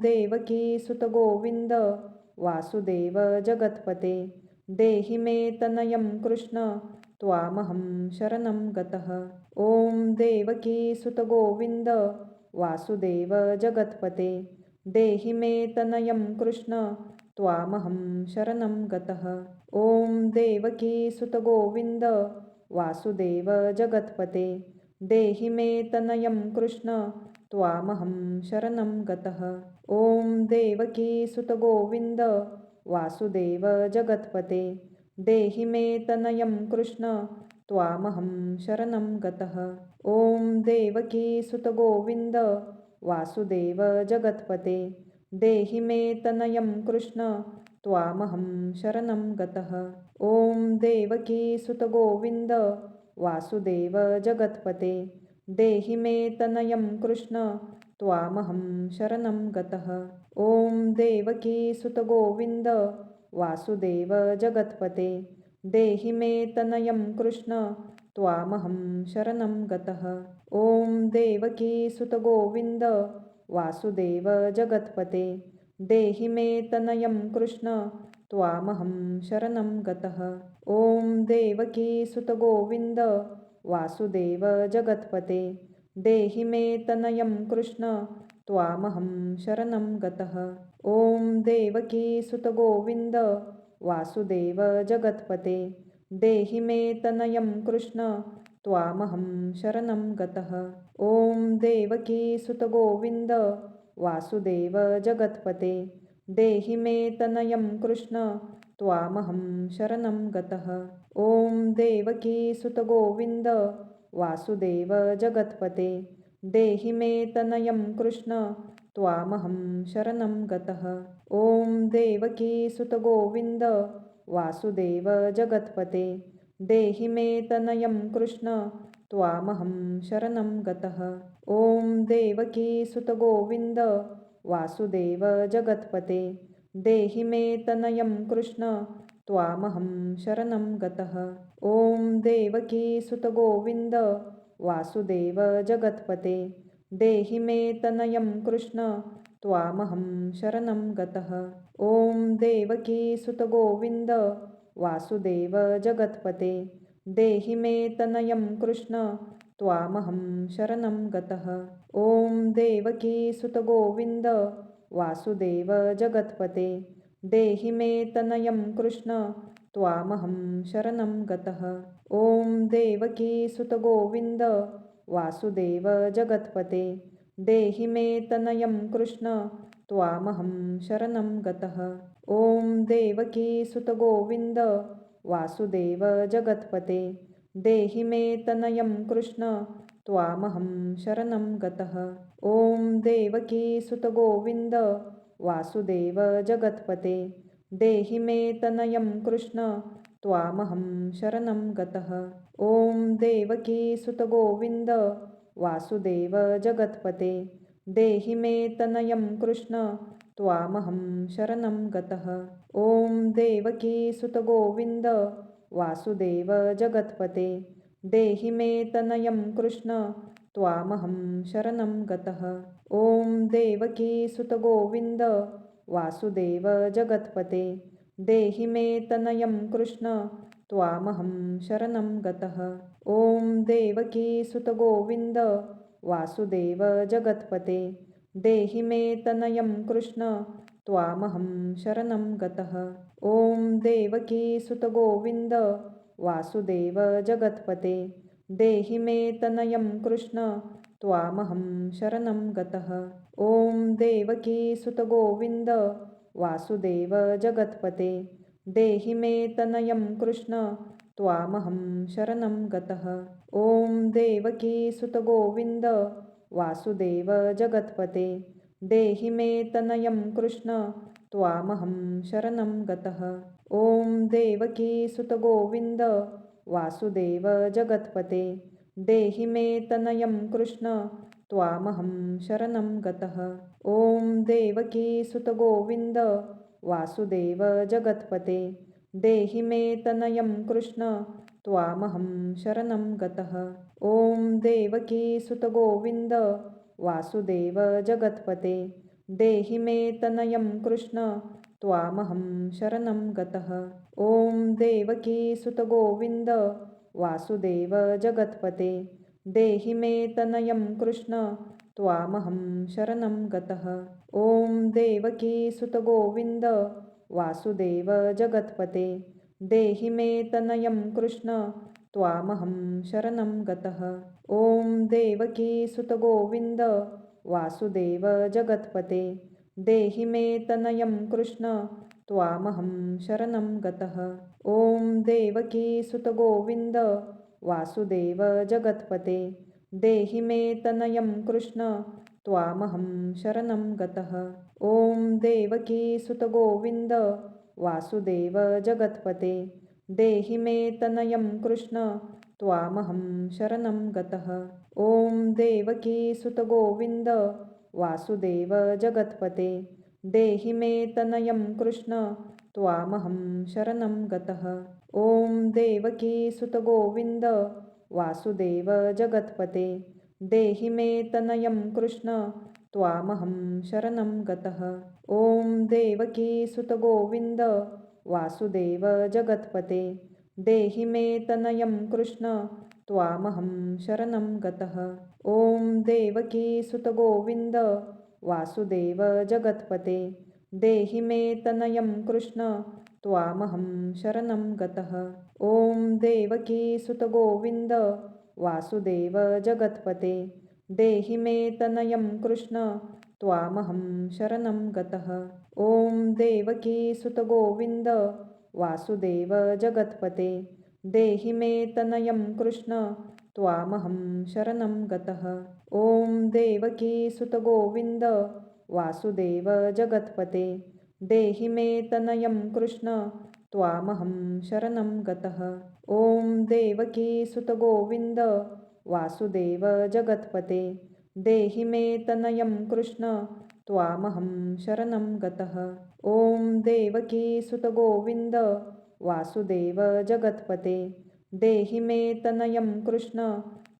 देवकी सुतगोविन्द वासुदेव जगत्पते। देहि मे तनयं कृष्ण त्वामहं शरणं गतः। ॐ देवकी सुतगोविन्द वासुदेव जगत्पते। देहि मे तनयं कृष्ण त्वामहं शरणं गतः। ॐ देवकी सुतगोविन्द वासुदेव जगत्पते। देहि मे तनयं कृष्ण त्वामहं शरणं गतः। ॐ देवकी सुतगोविन्द वासुदेव जगत्पते। देहि मे तनयं कृष्ण त्वामहं शरणं गतः। ॐ देवकी सुतगोविन्द वासुदेव जगत्पते। देहि मे तनयं कृष्ण त्वामहं शरणं गतः। ॐ देवकी सुतगोविन्द वासुदेव जगत्पते। देहि मे तनयं कृष्ण त्वामहं शरणं गतः। ॐ देवकी सुतगोविन्द वासुदेव जगत्पते। देहि मे तनयं कृष्ण त्वामहं शरणं गतः। ॐ देवकी सुतगोविन्द वासुदेव जगत्पते। देहि मे तनयं कृष्ण त्वामहं शरणं गतः। ॐ देवकी सुतगोविन्द वासुदेव जगत्पते देहि मे तनयं कृष्ण त्वामहं शरणं गतः। ॐ देवकी सुतगोविन्द वासुदेव जगत्पते। देहि मे तनयं कृष्ण त्वामहं शरणं गतः। ॐ देवकी सुतगोविन्द वासुदेव जगत्पते। देहि मे तनयं कृष्ण त्वामहं शरणं गतः। ॐ देवकी सुतगोविन्द वासुदेव जगत्पते। देहि मे तनयं कृष्ण त्वामहं शरणं गतः। ॐ देवकी सुतगोविन्द वासुदेव जगत्पते। देहि मे तनयं कृष्ण त्वामहं शरणं गतः। ॐ देवकी सुतगोविन्द वासुदेव जगत्पते। देहि मे तनयं कृष्ण त्वामहं शरणं गतः। ॐ देवकी सुतगोविन्द वासुदेव जगत्पते। देहि मे तनयं कृष्ण त्वामहं शरणं गतः। ॐ देवकी सुतगोविन्द वासुदेव जगत्पते। देहि मे तनयं कृष्ण त्वामहं शरणं गतः। ॐ देवकी सुतगोविन्द वासुदेव जगत्पते। देहि मे तनयं कृष्ण त्वामहं शरणं गतः। ॐ देवकी सुतगोविन्द वासुदेव जगत्पते। देहि मे तनयं कृष्ण त्वामहं शरणं गतः। ॐ देवकी सुतगोविन्द वासुदेव जगत्पते। देहि मे तनयं कृष्ण त्वामहं शरणं गतः। ॐ देवकी सुतगोविन्द वासुदेव जगत्पते। देहि मे तनयं कृष्ण त्वामहं शरणं गतः। ॐ देवकीसुतगोविन्द वासुदेव जगत्पते। देहि मे तनयं कृष्ण त्वामहं शरणं गतः। ॐ देवकी सुतगोविन्द वासुदेव जगत्पते। देहि मे तनयं कृष्ण त्वामहं शरणं गतः। ॐ देवकीसुतगोविन्द वासुदेव जगत्पते। देहि मे तनयं कृष्ण त्वामहं शरणं गतः। ॐ देवकी सुतगोविन्द वासुदेव जगत्पते। देहि मे तनयं कृष्ण त्वामहं शरणं गतः। ॐ देवकी सुतगोविन्द वासुदेव जगत्पते। देहि मे तनयं कृष्ण त्वामहं शरणं गतः। ॐ देवकी सुतगोविन्द वासुदेव जगत्पते देहि मे तनयं कृष्ण त्वामहं शरणं गतः। ॐ देवकी सुतगोविन्द वासुदेव जगत्पते देहि मे तनयं कृष्ण त्वामहं शरणं गतः। ॐ देवकी सुतगोविन्द वासुदेव जगत्पते देहि मे तनयं कृष्ण त्वामहं शरणं गतः। ॐ देवकी सुतगोविन्द वासुदेव जगत्पते। देहि मे तनयं कृष्ण त्वामहं शरणं गतः। ॐ देवकी सुतगोविन्द वासुदेव जगत्पते। देहि मे तनयं कृष्ण त्वामहं शरणं गतः। ॐ देवकी सुतगोविन्द वासुदेव जगत्पते देहि मे तनयं कृष्ण त्वामहं शरणं गतः। ॐ देवकी सुतगोविन्द वासुदेव जगत्पते। देहि मे तनयं कृष्ण त्वामहं शरणं गतः। ॐ देवकी सुतगोविन्द वासुदेव जगत्पते। देहि मे तनयं कृष्ण त्वामहं शरणं गतः। ॐ देवकी सुतगोविन्द वासुदेव जगत्पते। देहि मे तनयं कृष्ण त्वामहं शरणं गतः। ॐ देवकी सुतगोविन्द वासुदेव जगत्पते। देहि मे तनयं कृष्ण त्वामहं शरणं गतः। ॐ देवकी सुतगोविन्द वासुदेव जगत्पते। देहि मे तनयं कृष्ण त्वामहं शरणं गतः। ॐ देवकी सुतगोविन्द वासुदेव जगत्पते। देहि मे तनयं कृष्ण त्वामहं शरणं गतः। ॐ देवकी सुतगोविन्द वासुदेव जगत्पते। देहि मे तनयं कृष्ण त्वामहं शरणं गतः। ॐ देवकी सुतगोविन्द वासुदेव जगत्पते। देहि मे तनयं कृष्ण त्वामहं शरणं गतः। ॐ देवकी सुतगोविन्द वासुदेव जगत्पते। देहि मे तनयं कृष्ण त्वामहं शरणं गतः। ॐ देवकी सुतगोविन्द वासुदेव जगत्पते। देहि मे तनयं कृष्ण त्वामहं शरणं गतः। ॐ देवकी सुतगोविन्द वासुदेव जगत्पते। देहि मे तनयं कृष्ण त्वामहं शरणं गतः। ॐ देवकी सुतगोविन्द वासुदेव जगत्पते। देहि मे तनयं कृष्ण त्वामहं शरणं गतः। ॐ देवकी सुतगोविन्द वासुदेव जगत्पते। देहि मे तनयं कृष्ण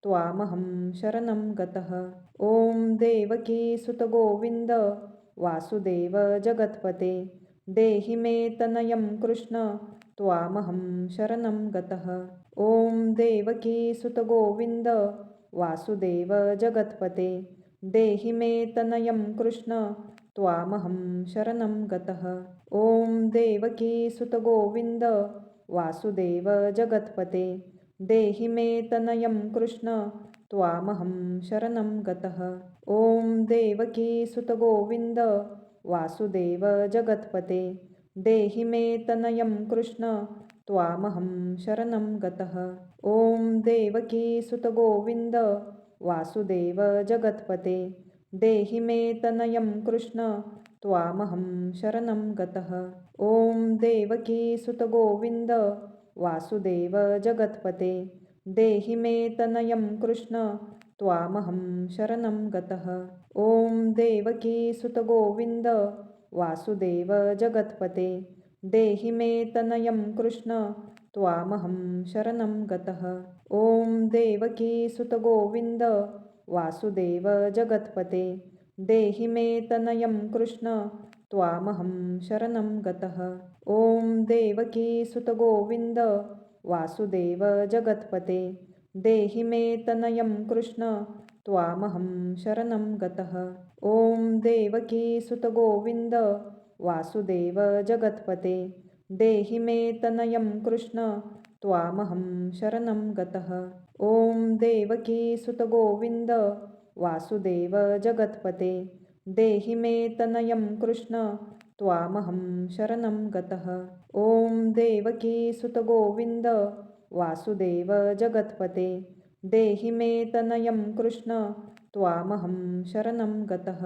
त्वामहं शरणं गतः। ॐ देवकी सुतगोविन्द वासुदेव जगत्पते। देहि मे तनयं कृष्ण त्वामहं शरणं गतः। ॐ देवकी सुतगोविन्द वासुदेव जगत्पते। देहि मे तनयं कृष्ण त्वामहं शरणं गतः। ॐ देवकी सुतगोविन्द वासुदेव जगत्पते। देहि मे तनयं कृष्ण त्वामहं शरणं गतः। ॐ देवकी सुतगोविन्द वासुदेव जगत्पते। देहि मे तनयं कृष्ण त्वामहं शरणं गतः। ॐ देवकी सुतगोविन्द वासुदेव जगत्पते। देहि मे तनयं कृष्ण त्वामहं शरणं गतः। ॐ देवकी सुतगोविन्द वासुदेव जगत्पते। देहि मे तनयं कृष्ण त्वामहं शरणं गतः। ॐ देवकी सुतगोविन्द वासुदेव जगत्पते। देहि मे तनयं कृष्ण त्वामहं शरणं गतः। ॐ देवकी सुतगोविन्द वासुदेव जगत्पते। देहि मे तनयं कृष्ण त्वामहं शरणं गतः। ॐ देवकी सुतगोविन्द वासुदेव जगत्पते। देहि मे तनयं कृष्ण त्वामहं शरणं गतः। ॐ देवकीसुतगोविन्द वासुदेव जगत्पते। देहि मे तनयं कृष्ण त्वामहं शरणं गतः। ॐ देवकीसुतगोविन्द वासुदेव जगत्पते। देहि मे तनयं कृष्ण त्वामहं शरणं गतः। ॐ देवकी सुतगोविन्द वासुदेव जगत्पते। देहि मे तनयं कृष्ण त्वामहं शरणं गतः।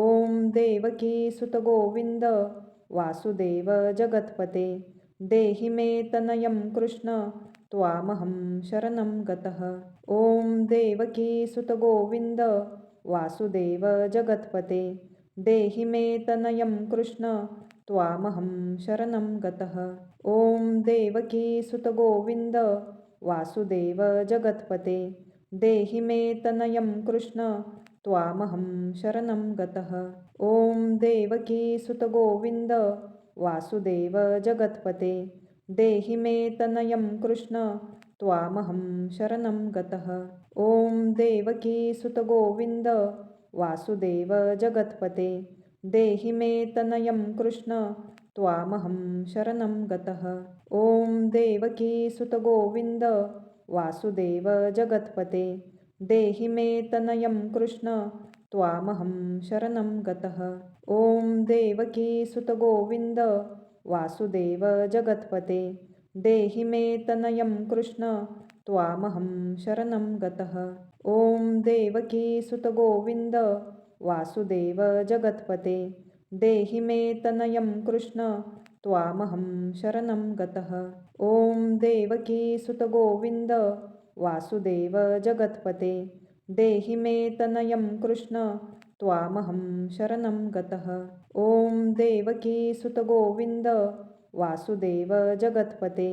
ॐ देवकी सुतगोविन्द वासुदेव जगत्पते। देहि मे तनयं कृष्ण त्वामहं शरणं गतः। ॐ देवकी सुतगोविन्द वासुदेव जगत्पते। देहि मे तनयं कृष्ण त्वामहं शरणं गतः। ॐ देवकी सुतगोविन्द वासुदेव जगत्पते। देहि मे तनयं कृष्ण त्वामहं शरणं गतः। ॐ देवकी सुतगोविन्द वासुदेव जगत्पते। देहि मे तनयं कृष्ण त्वामहं शरणं गतः। ॐ देवकी सुतगोविन्द वासुदेव जगत्पते। देहि मे तनयं कृष्ण त्वामहं शरणं गतः। ॐ देवकी सुतगोविन्द वासुदेव जगत्पते। देहि मे तनयं कृष्ण त्वामहं शरणं गतः। ॐ देवकी सुतगोविन्द वासुदेव जगत्पते। देहि मे तनयं कृष्ण त्वामहं शरणं गतः। ॐ देवकी सुतगोविन्द वासुदेव जगत्पते। देहि मे तनयं कृष्ण त्वामहं शरणं गतः। ॐ देवकी सुतगोविन्द वासुदेव जगत्पते। देहि मे तनयं कृष्ण त्वामहं शरणं गतः। ॐ देवकी सुतगोविन्द वासुदेव जगत्पते।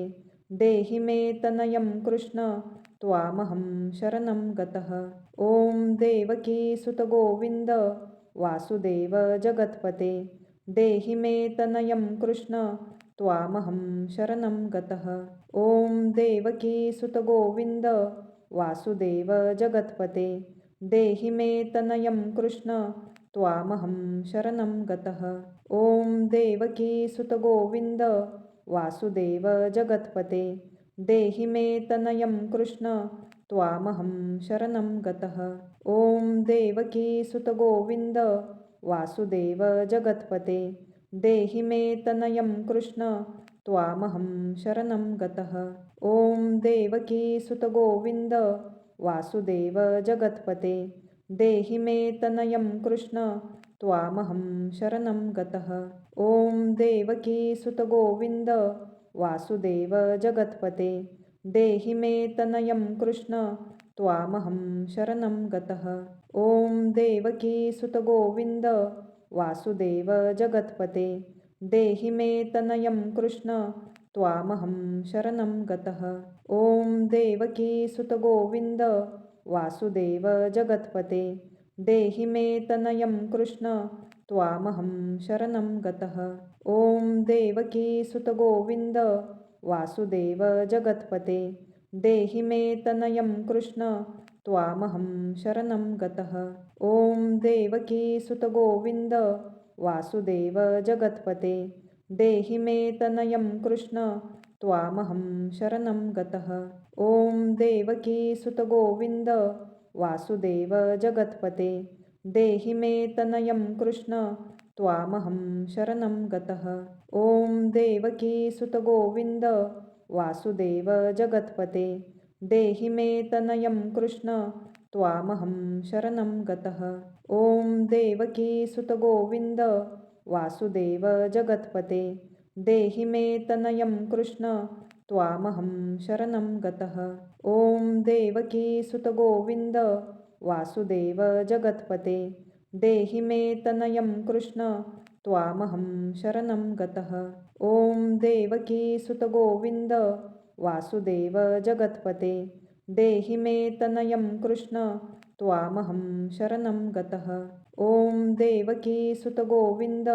देहि मे तनयं कृष्ण त्वामहं शरणं गतः। ॐ देवकी सुतगोविन्द वासुदेव जगत्पते। देहि मे तनयं कृष्ण त्वामहं शरणं गतः। ॐ देवकी सुतगोविन्द वासुदेव जगत्पते। देहि मे तनयं कृष्ण त्वामहं शरणं गतः। ॐ देवकी सुतगोविन्द वासुदेव जगत्पते। देहि मे तनयं कृष्ण त्वामहं शरणं गतः। ॐ देवकी सुतगोविन्द वासुदेव जगत्पते। देहि मे तनयं कृष्ण त्वामहं शरणं गतः। ॐ देवकी सुतगोविन्द वासुदेव जगत्पते। देहि मे तनयं कृष्ण त्वामहं शरणं गतः। ॐ देवकी सुतगोविन्द वासुदेव जगत्पते देहि मे तनयं कृष्ण त्वामहं शरणं गतः। ॐ देवकी सुतगोविन्द वासुदेव जगत्पते। देहि मे तनयं कृष्ण त्वामहं शरणं गतः। ॐ देवकी सुतगोविन्द वासुदेव जगत्पते। देहि मे तनयं कृष्ण त्वामहं शरणं गतः। ॐ देवकी सुतगोविन्द वासुदेव जगत्पते। देहि मे तनयं कृष्ण त्वामहं शरणं गतः। ॐ देवकी सुतगोविन्द वासुदेव जगत्पते। देहि मे तनयं कृष्ण त्वामहं शरणं गतः। ॐ देवकी सुतगोविन्द वासुदेव जगत्पते। देहि मे तनयं कृष्ण त्वामहं शरणं गतः। ॐ देवकी सुतगोविन्द वासुदेव जगत्पते। देहि मे तनयं कृष्ण त्वामहं शरणं गतः। ॐ देवकी सुतगोविन्द वासुदेव जगत्पते। देहि मे तनयं कृष्ण त्वामहं शरणं गतः। ॐ देवकी सुतगोविन्द वासुदेव जगत्पते देहि मे तनयं कृष्ण त्वामहं शरणं गतः। ॐ देवकी सुतगोविन्द वासुदेव जगत्पते। देहि मे तनयं कृष्ण त्वामहं शरणं गतः। ॐ देवकी सुतगोविन्द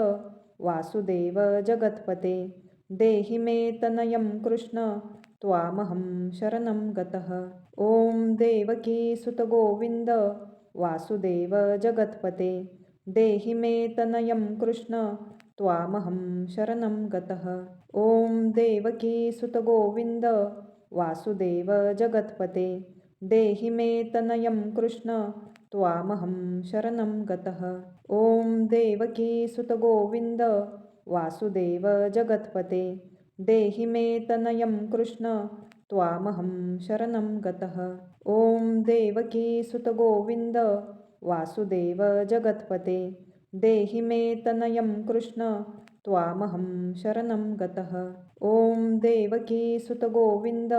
वासुदेव जगत्पते। देहि मे तनयं कृष्ण त्वामहं शरणं गतः। ॐ देवकी सुतगोविन्द वासुदेव जगत्पते। देहि मे तनयं कृष्ण त्वामहं शरणं गतः। ॐ देवकी सुतगोविन्द वासुदेव जगत्पते। देहि मे तनयं कृष्ण त्वामहं शरणं गतः। ॐ देवकी सुतगोविन्द वासुदेव जगत्पते। देहि मे तनयं कृष्ण त्वामहं शरणं गतः। ॐ देवकी सुतगोविन्द वासुदेव जगत्पते। देहि मे तनयं कृष्ण त्वामहं शरणं गतः। ॐ देवकी सुतगोविन्द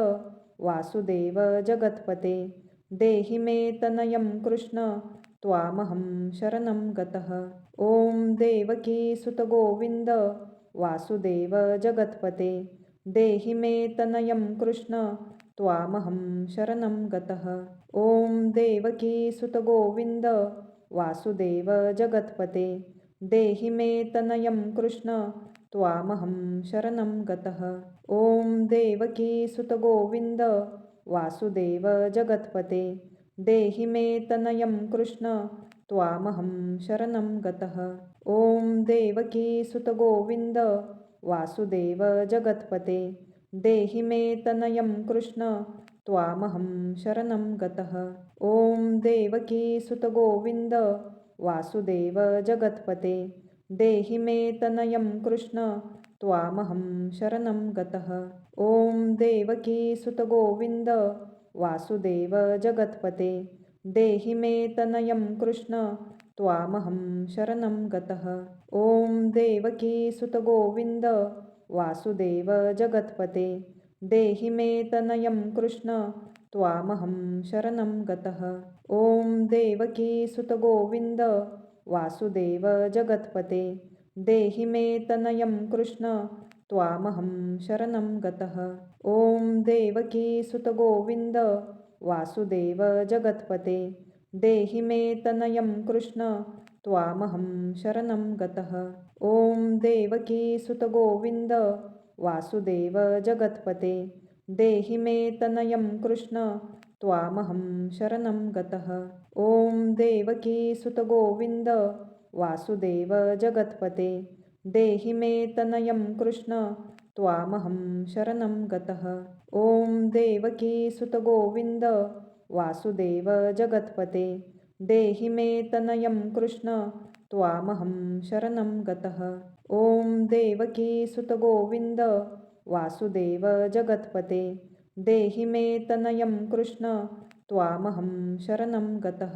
वासुदेव जगत्पते। देहि मे तनयं कृष्ण त्वामहं शरणं गतः। ॐ देवकी सुतगोविन्द वासुदेव जगत्पते। देहि मे तनयं कृष्ण त्वामहं शरणं गतः। ॐ देवकी सुतगोविन्द वासुदेव जगत्पते। देहि मे तनयं कृष्ण त्वामहं शरणं गतः। ॐ देवकी सुतगोविन्द वासुदेव जगत्पते। देहि मे तनयं कृष्ण त्वामहं शरणं गतः। ॐ देवकी सुतगोविन्द वासुदेव जगत्पते देहि मे तनयं कृष्ण त्वामहं शरणं गतः। ॐ देवकी सुतगोविन्द वासुदेव जगत्पते। देहि मे तनयं कृष्ण त्वामहं शरणं गतः। ॐ देवकी सुतगोविन्द वासुदेव जगत्पते। देहि मे तनयं कृष्ण त्वामहं शरणं गतः। ॐ देवकी सुतगोविन्द वासुदेव जगत्पते। देहि मे तनयं कृष्ण त्वामहं शरणं गतः। ॐ देवकी सुतगोविन्द वासुदेव जगत्पते। देहि मे तनयं कृष्ण त्वामहं शरणं गतः। ॐ देवकी सुतगोविन्द वासुदेव जगत्पते। देहि मे तनयं कृष्ण त्वामहं शरणं गतः। ॐ देवकी सुतगोविन्द वासुदेव जगत्पते। देहि मे तनयं कृष्ण त्वामहं शरणं गतः। ॐ देवकी सुतगोविन्द वासुदेव जगत्पते। देहि मे तनयं कृष्ण त्वामहं शरणं गतः। ॐ देवकी सुतगोविन्द वासुदेव जगत्पते। देहि मे तनयं कृष्ण त्वामहं शरणं गतः। ॐ देवकी सुतगोविन्द वासुदेव जगत्पते। देहि मे तनयं कृष्ण त्वामहं शरणं गतः।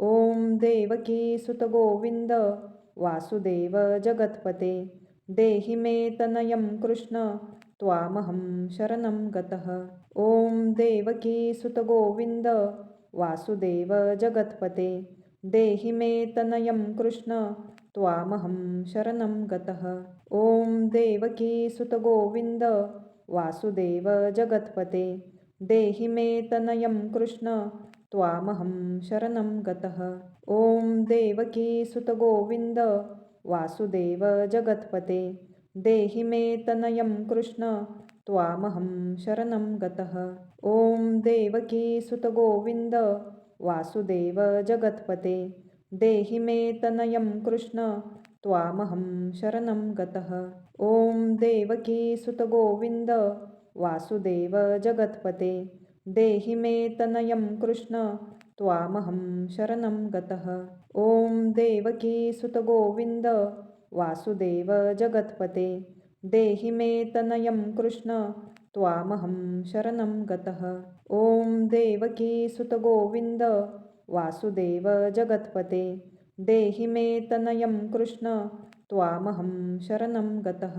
ॐ देवकी सुतगोविन्द वासुदेव जगत्पते। देहि मे तनयं कृष्ण त्वामहं शरणं गतः। ॐ देवकी सुतगोविन्द वासुदेव जगत्पते देहि मे तनयं कृष्ण त्वामहं शरणं गतः। ॐ देवकी सुतगोविन्द वासुदेव जगत्पते। देहि मे तनयं कृष्ण त्वामहं शरणं गतः। ॐ देवकी सुतगोविन्द वासुदेव जगत्पते। देहि मे तनयं कृष्ण त्वामहं शरणं गतः। ॐ देवकी सुतगोविन्द वासुदेव जगत्पते। देहि मे तनयं कृष्ण त्वामहं शरणं गतः। ॐ देवकी सुतगोविन्द वासुदेव जगत्पते। देहि मे तनयं कृष्ण त्वामहं शरणं गतः। ॐ देवकी सुतगोविन्द वासुदेव जगत्पते। देहि मे तनयं कृष्ण त्वामहं शरणं गतः। ॐ देवकी सुतगोविन्द वासुदेव जगत्पते। देहि मे तनयं कृष्ण त्वामहं शरणं गतः